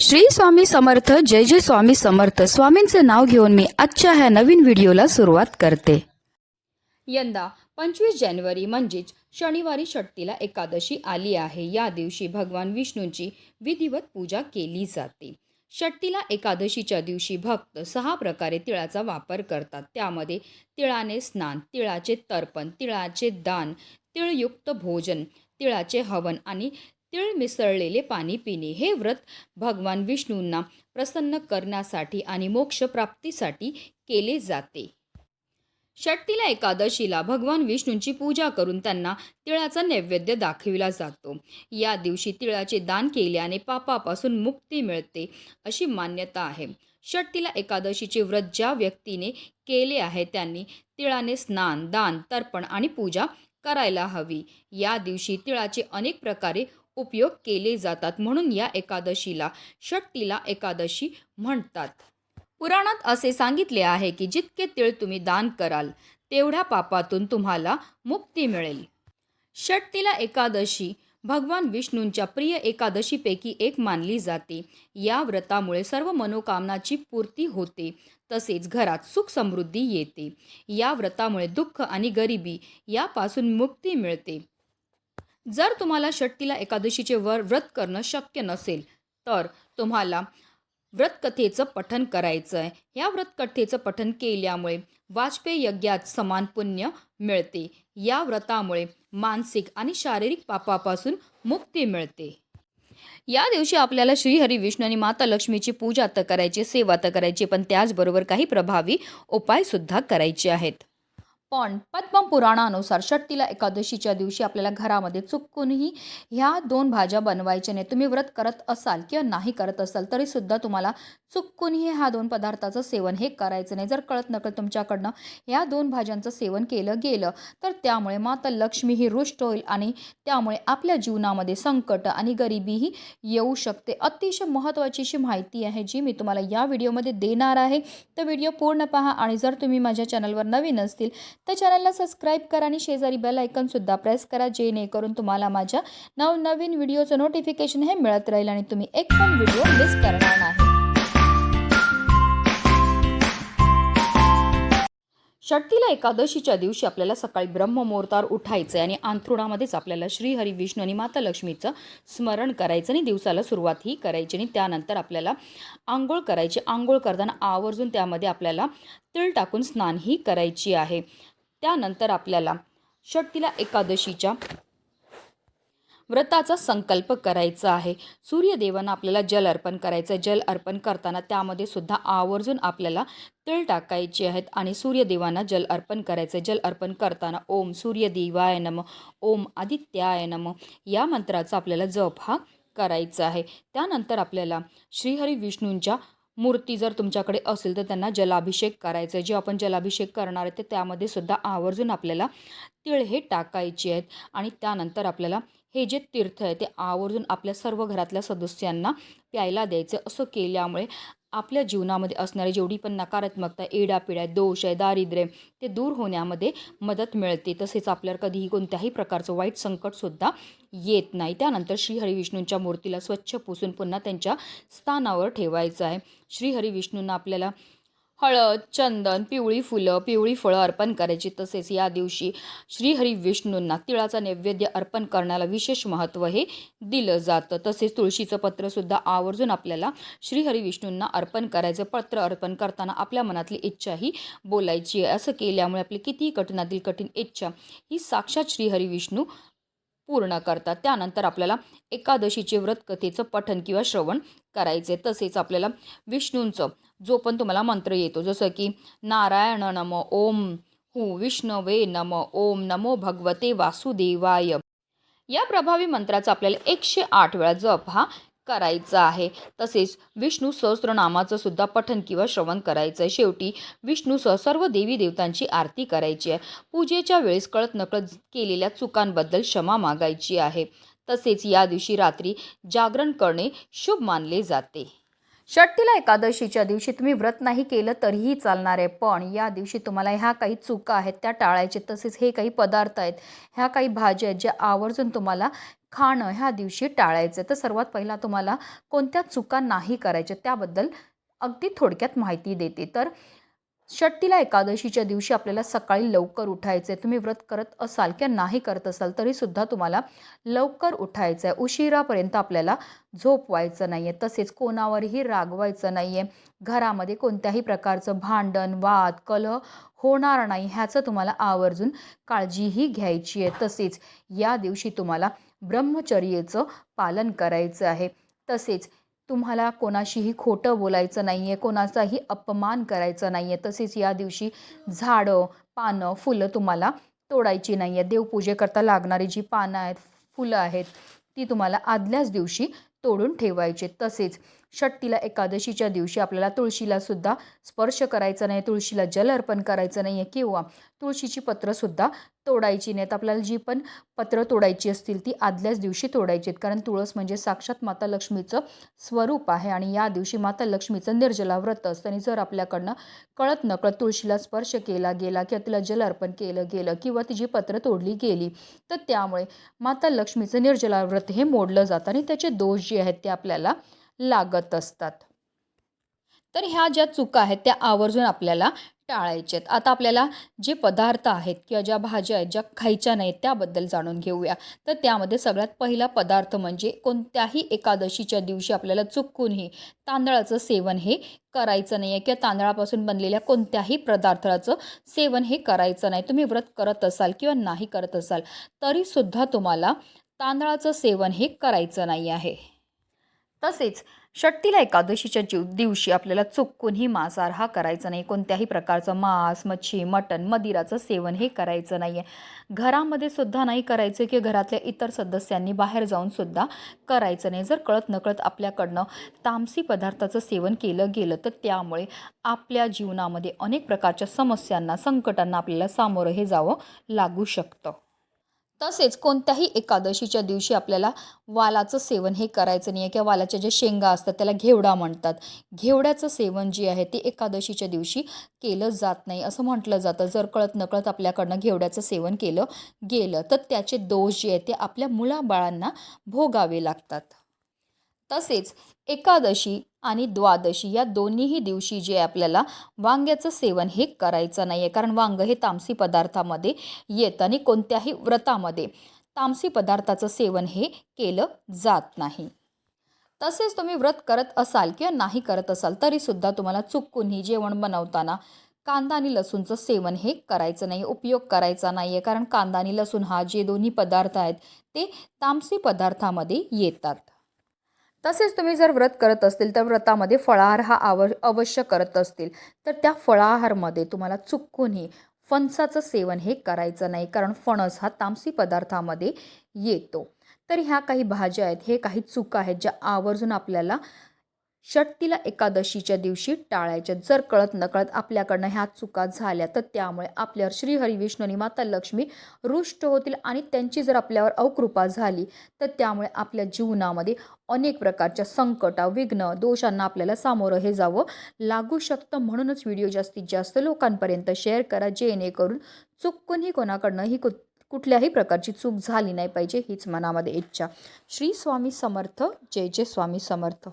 श्री स्वामी समर्थ जय जय स्वामी समर्थ. स्वामींचे नाव घेऊन मी आजच्या ह्या नवीन व्हिडिओला सुरुवात करते. यंदा पंचवीस जानेवारी म्हणजेच शनिवारी षट्टीला एकादशी आली आहे. या दिवशी भगवान विष्णूंची विधिवत पूजा केली जाते. षट्टीला एकादशीच्या दिवशी भक्त सहा प्रकारे तिळाचा वापर करतात. त्यामध्ये तिळाने स्नान तिळाचे तर्पण तिळाचे दान तिळयुक्त भोजन तिळाचे हवन आणि तिळ मिसळलेले पाणी पिणे हे व्रत भगवान विष्णूंना प्रसन्न करण्यासाठी आणि मोक्षप्राप्तीसाठी केले जाते. षट्टीला एकादशीला भगवान विष्णूंची पूजा करून त्यांना तिळाचा नैवेद्य दाखविला जातो. या दिवशी तिळाचे दान केल्याने पापापासून मुक्ती मिळते अशी मान्यता आहे. षट्टीला एकादशीचे व्रत ज्या व्यक्तीने केले आहे त्यांनी तिळाने स्नान दान तर्पण आणि पूजा करायला हवी. या दिवशी तिळाचे अनेक प्रकारे उपयोग केले जातात म्हणून या एकादशीला षट्टीला एकादशी म्हणतात. पुराणात असे सांगितले आहे की जितके तिळ तुम्ही दान कराल तेवढ्या पापातून तुम्हाला मुक्ती मिळेल. षट्टीला एकादशी भगवान विष्णूंच्या प्रिय एकादशीपैकी एक मानली जाते. या व्रतामुळे सर्व मनोकामनाची पूर्ती होते तसेच घरात सुख समृद्धी येते. या व्रतामुळे दुःख आणि गरिबी यापासून मुक्ती मिळते. जर तुम्हाला षट्टीला एकादशीचे वर व्रत करणं शक्य नसेल तर तुम्हाला व्रतकथेचं पठन करायचं आहे या व्रतकथेचं पठन केल्यामुळे वाजपेयी यज्ञात समान पुण्य मिळते. या व्रतामुळे मानसिक आणि शारीरिक पापापासून मुक्ती मिळते. या दिवशी आपल्याला श्रीहरी विष्णू आणि माता लक्ष्मीची पूजा तर करायची सेवा तर करायची पण त्याचबरोबर काही प्रभावी उपायसुद्धा करायचे आहेत. पण पद्म पुराणानुसार षट्टीला एकादशीच्या दिवशी आपल्याला घरामध्ये चुकूनही ह्या दोन भाज्या बनवायच्या नाही तुम्ही व्रत करत असाल किंवा नाही करत असाल तरीसुद्धा तुम्हाला चुकूनही ह्या दोन पदार्थाचं सेवन हे करायचं नाही. जर कळत नकळत तुमच्याकडनं ह्या दोन भाज्यांचं सेवन केलं गेलं तर त्यामुळे माता लक्ष्मी ही रुष्ट होईल आणि त्यामुळे आपल्या जीवनामध्ये संकट आणि गरिबीही येऊ शकते. अतिशय महत्त्वाची अशी माहिती आहे जी मी तुम्हाला या व्हिडिओमध्ये देणार आहे. तर व्हिडिओ पूर्ण पहा आणि जर तुम्ही माझ्या चॅनलवर नवीन असतील तर चॅनलला सबस्क्राईब करा आणि शेजारी बेल आयकॉनसुद्धा प्रेस करा जेणेकरून तुम्हाला माझ्या नवनवीन व्हिडिओचं नोटिफिकेशन हे मिळत राहील आणि तुम्ही एक पण व्हिडिओ मिस करणार नाही. षट्टीला एकादशीच्या दिवशी आपल्याला सकाळी ब्रह्ममुहूर्तावर उठायचं आहे आणि अंथरुणामध्येच आपल्याला श्रीहरी विष्णू आणि माता लक्ष्मीचं स्मरण करायचं आणि दिवसाला सुरुवात ही करायची आणि त्यानंतर आपल्याला आंघोळ करायची. आंघोळ करताना आवर्जून त्यामध्ये आपल्याला तिळ टाकून स्नानही करायची आहे. त्यानंतर आपल्याला षट्टीला एकादशीच्या व्रताचा संकल्प करायचा आहे. सूर्यदेवांना आपल्याला जल अर्पण करायचं आहे. जल अर्पण करताना त्यामध्ये सुद्धा आवर्जून आपल्याला तिळ टाकायचे आहेत आणि सूर्यदेवांना जल अर्पण करायचं आहे. जल अर्पण करताना ओम सूर्यदेवाय नम ओम आदित्याय नम या मंत्राचा आपल्याला जप हा करायचा आहे. त्यानंतर आपल्याला श्रीहरी विष्णूंच्या मूर्ती जर तुमच्याकडे असेल तर त्यांना जलाभिषेक करायचं आहे जे आपण जलाभिषेक करणार आहे ते त्यामध्ये सुद्धा आवर्जून आपल्याला तिळ हे टाकायचे आहेत. आणि त्यानंतर आपल्याला हे जे तीर्थ आहे ते आवर्जून आपल्या सर्व घरातल्या सदस्यांना प्यायला द्यायचं असं केल्यामुळे आपल्या जीवनामध्ये असणारी जेवढी पण नकारात्मकता एडापिड्या दोष आहे दारिद्र्य ते दूर होण्यामध्ये मदत मिळते. तसेच आपल्याला कधीही कोणत्याही प्रकारचं वाईट संकटसुद्धा येत नाही. त्यानंतर श्रीहरिविष्णूंच्या मूर्तीला स्वच्छ पुसून पुन्हा त्यांच्या स्थानावर ठेवायचं आहे. श्रीहरिविष्णूंना आपल्याला हळद चंदन पिवळी फुलं पिवळी फळं अर्पण करायची. तसेच या दिवशी श्रीहरी विष्णूंना तिळाचा नैवेद्य अर्पण करण्याला विशेष महत्त्व हे दिलं जातं. तसेच तुळशीचं पत्रसुद्धा आवर्जून आपल्याला श्रीहरी विष्णूंना अर्पण करायचं पत्र अर्पण करताना आपल्या मनातली इच्छाही बोलायची आहे. असं केल्यामुळे आपली कितीही कठीणातील कठीण इच्छा ही साक्षात श्रीहरी विष्णू पूर्ण करतात. त्यानंतर आपल्याला एकादशीचे व्रतकथेचं पठन किंवा श्रवण करायचे. तसेच आपल्याला विष्णूंचं जो पण तुम्हाला मंत्र येतो जसं की नारायण नम ओम हू विष्णवे नम ओम नमो भगवते वासुदेवाय. या प्रभावी मंत्राचा आपल्याला एकशे आठ वेळा जप हा करायचं आहे. तसेच विष्णू सहस्त्रनामाचं सुद्धा पठन किंवा श्रवण करायचं आहे. शेवटी विष्णूसह सर्व देवी देवतांची आरती करायची आहे. पूजेच्या वेळेस कळत नकळत केलेल्या चुकांबद्दल क्षमा मागायची आहे. तसेच या दिवशी रात्री जागरण करणे शुभ मानले जाते. षट्टीला एकादशीच्या दिवशी तुम्ही व्रत नाही केलं तरीही चालणार आहे. पण या दिवशी तुम्हाला ह्या काही चुका आहेत त्या टाळायचे तसेच हे काही पदार्थ आहेत. ह्या काही भाज्या आहेत ज्या आवर्जून तुम्हाला खाणं ह्या दिवशी टाळायचं. तर सर्वात पहिला तुम्हाला कोणत्या चुका नाही करायच्या त्याबद्दल अगदी थोडक्यात माहिती देते. तर षट्टीला एकादशीच्या दिवशी आपल्याला सकाळी लवकर उठायचं आहे तुम्ही व्रत करत असाल किंवा नाही करत असाल तरीसुद्धा तुम्हाला लवकर उठायचं आहे उशिरापर्यंत आपल्याला झोपवायचं नाही आहे तसेच कोणावरही रागवायचं नाही आहे घरामध्ये कोणत्याही प्रकारचं भांडण वाद कलह होणार नाही ह्याचं तुम्हाला आवर्जून काळजीही घ्यायची आहे तसेच या दिवशी तुम्हाला ब्रह्मचर्येचं पालन करायचं आहे. तसेच तुम्हाला कोणाशीही खोटं बोलायचं नाही आहे कोणाचाही अपमान करायचा नाही आहे तसेच या दिवशी झाडं पानं फुलं तुम्हाला तोडायची नाही आहे देवपूजेकरता लागणारी जी पानं आहेत फुलं आहेत ती तुम्हाला आदल्याच दिवशी तोडून ठेवायचे. तसेच षट्टीला एकादशीच्या दिवशी आपल्याला तुळशीला सुद्धा स्पर्श करायचा नाही तुळशीला जल अर्पण करायचं नाही आहे किंवा तुळशीची पत्रंसुद्धा तोडायची नाहीत. आपल्याला जी पण पत्रं तोडायची असतील ती आदल्याच दिवशी तोडायची आहेत. कारण तुळस म्हणजे साक्षात माता लक्ष्मीचं स्वरूप आहे आणि या दिवशी माता लक्ष्मीचं निर्जला व्रत असतं. आणि जर आपल्याकडनं कळत नकळत तुळशीला स्पर्श केला गेला किंवा तिला जल अर्पण केलं गेलं किंवा तिची पत्रं तोडली गेली तर त्यामुळे माता लक्ष्मीचं निर्जला व्रत हे मोडलं जातं. आणि त्याचे दोष जे आहेत ते आपल्याला लागत असतात. तर ह्या ज्या चुका आहेत त्या आवर्जून आपल्याला टाळायच्या आहेत. आता आपल्याला जे पदार्थ आहेत किंवा ज्या भाज्या आहेत ज्या खायच्या नाहीत त्याबद्दल जाणून घेऊया. तर त्यामध्ये सगळ्यात पहिला पदार्थ म्हणजे कोणत्याही एकादशीच्या दिवशी आपल्याला चुकूनही तांदळाचं सेवन हे करायचं नाही आहे किंवा तांदळापासून बनलेल्या कोणत्याही पदार्थाचं सेवन हे करायचं नाही. तुम्ही व्रत करत असाल किंवा नाही करत असाल तरीसुद्धा तुम्हाला तांदळाचं सेवन हे करायचं नाही आहे तसेच षट्टीला एकादशीच्या जीव दिवशी आपल्याला चुकूनही मांसाहार हा करायचा नाही. कोणत्याही प्रकारचं मांस मच्छी मटण मदिराचं सेवन हे करायचं नाही आहे घरामध्ये सुद्धा नाही करायचं की घरातल्या इतर सदस्यांनी बाहेर जाऊन सुद्धा करायचं नाही. जर कळत नकळत आपल्याकडनं तामसी पदार्थाचं सेवन केलं गेलं तर त्यामुळे आपल्या जीवनामध्ये अनेक प्रकारच्या समस्यांना संकटांना आपल्याला सामोरं हे जावं लागू शकतं. तसेच कोणत्याही एकादशीच्या दिवशी आपल्याला वालाचं सेवन हे करायचं नाही आहे किंवा वालाच्या ज्या शेंगा असतात त्याला घेवडा म्हणतात. घेवड्याचं सेवन जे आहे ते एकादशीच्या दिवशी केलं जात नाही असं म्हटलं जातं. जर कळत नकळत आपल्याकडनं घेवड्याचं सेवन केलं गेलं तर त्याचे दोष जे आहेत ते आपल्या मुलाबाळांना भोगावे लागतात. तसेच एकादशी आणि द्वादशी या दोन्हीही दिवशी जे आपल्याला वांग्याचं सेवन हे करायचं नाही आहे कारण वांग हे तामसी पदार्थामध्ये येतं आणि कोणत्याही व्रतामध्ये तामसी पदार्थाचं सेवन हे केलं जात नाही. तसेच तुम्ही व्रत करत असाल किंवा नाही करत असाल तरीसुद्धा तुम्हाला चुकूनही जेवण बनवताना कांदा आणि लसूणचं सेवन हे करायचं नाही उपयोग करायचा नाही आहे कारण कांदा आणि लसूण हा जे दोन्ही पदार्थ आहेत ते तामसी पदार्थामध्ये येतात. तसेच तुम्ही जर व्रत करत असतील तर व्रतामध्ये फळाहार हा आव अवश्य करत असतील. तर त्या फळाहारमध्ये तुम्हाला चुकूनही फणसाचं सेवन हे करायचं नाही कारण फणस हा तामसी पदार्थामध्ये येतो. तर ह्या काही भाज्या आहेत हे काही चुका आहेत ज्या आवर्जून आपल्याला षट्टीला एकादशीच्या दिवशी टाळायच्या जर कळत नकळत आपल्याकडनं ह्या चुका झाल्या तर त्यामुळे आपल्यावर श्रीहरी विष्णू आणि माता लक्ष्मी रुष्ट होतील आणि त्यांची जर आपल्यावर अवकृपा झाली तर त्यामुळे आपल्या जीवनामध्ये अनेक प्रकारच्या संकटा विघ्न दोषांना आपल्याला सामोरं हे जावं लागू शकतं. म्हणूनच व्हिडिओ जास्तीत जास्त लोकांपर्यंत शेअर करा जेणेकरून चुकूनही कोणाकडनं ही कु कुठल्याही प्रकारची चूक झाली नाही पाहिजे हीच मनामध्ये इच्छा. श्री स्वामी समर्थ. जय जय स्वामी समर्थ.